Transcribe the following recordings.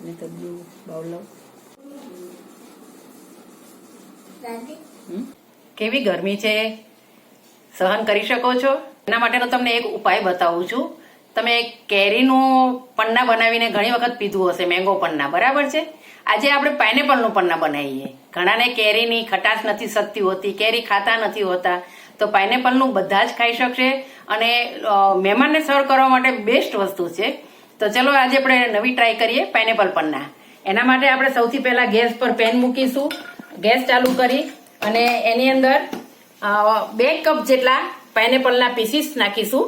અને તબલું લઉં કેવી ગરમી છે? સહન કરી શકો છો? એના માટેનો તમને એક ઉપાય બતાવું છું. તમે કેરીનું પન્ના બનાવીને ઘણી વખત પીધું હશે મેંગો પન્ના બરાબર છે? આજે આપણે પાઇનેપલનું પન્ના બનાવીએ. ઘણાને કેરીની ખટાશ નથી શકતી હોતી કેરી ખાતા નથી હોતા તો પાઇનેપલનું બધા જ ખાઈ શકશે. અને મહેમાનને સર્વ કરવા માટે બેસ્ટ વસ્તુ છે તો ચલો આજે આપણે નવી ટ્રાય કરીએ પાઇનેપલ પન્ના. એના માટે આપણે સૌથી પહેલા ગેસ પર પેન મૂકીશું. ગેસ ચાલુ કરી અને એની અંદર બે કપ જેટલા પાઇનેપલના પીસીસ નાખીશું.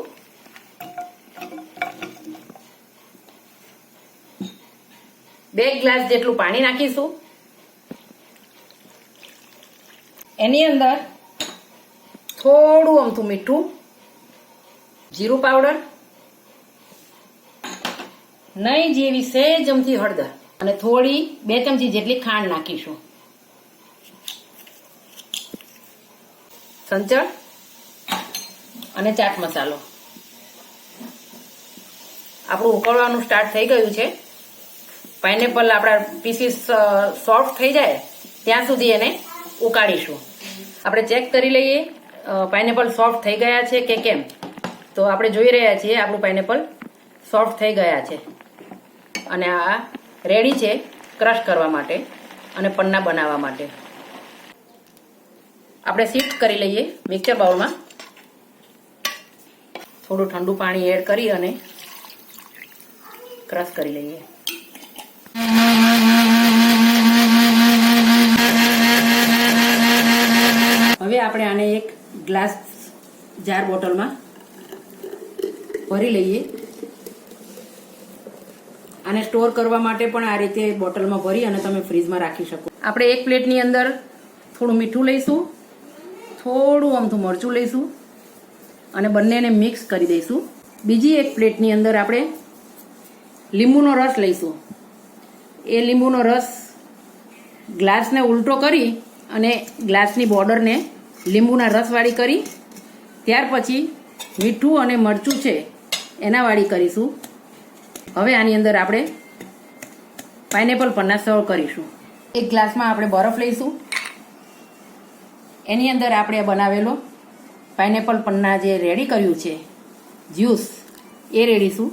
બે ગ્લાસ જેટલું પાણી નાખીશું. એની અંદર થોડું અમથું મીઠું, જીરું પાવડર નહીં જેવી સે ચમચી હળદર. અને થોડી બે ચમચી જેટલી ખાંડ નાખીશું. સંચળ અને ચાટ મસાલો. આપણું ઉકળવાનું સ્ટાર્ટ થઈ ગયું છે. પાઇનેપલ આપણા પીસીસ સોફ્ટ થઈ જાય, ત્યાં સુધી એને ઉકાળીશું. આપણે ચેક કરી લઈએ પાઇનેપલ સોફ્ટ થઈ ગયા છે કે કેમ? તો આપણે જોઈ રહ્યા છીએ આપણું પાઇનેપલ સોફ્ટ થઈ ગયા છે. અને આ રેડી છે ક્રશ કરવા માટે અને પન્ના બનાવવા માટે. આપણે શિફ્ટ કરી લઈએ મિક્સર બાઉલમાં. થોડું ઠંડુ પાણી એડ કરી અને ક્રશ કરી લઈએ. હવે આપણે આને એક ગ્લાસ જાર બોટલમાં ભરી લઈએ. આને સ્ટોર કરવા માટે પણ આ રીતે બોટલમાં ભરી અને તમે ફ્રીજમાં રાખી શકો. આપણે એક પ્લેટની અંદર થોડું મીઠું લઈશું, થોડું અમથું મરચું લઈશું અને બંનેને મિક્સ કરી દઈશું. બીજી એક પ્લેટની અંદર આપણે લીંબુનો રસ લઈશું. એ લીંબુનો રસ ગ્લાસને ઉલટો કરી અને ગ્લાસની બોર્ડરને લીંબુના રસવાળી કરી. ત્યાર પછી મીઠું અને મરચું છે, એના વાળી કરીશું. હવે આની અંદર આપણે પાઇનેપલ પન્ના સર્વ કરીશું. એક ગ્લાસમાં આપણે બરફ લઈશું. એની અંદર આપણે બનાવેલો પાઇનેપલ પન્ના જે રેડી કર્યું છે જ્યુસ એ રેડીશું.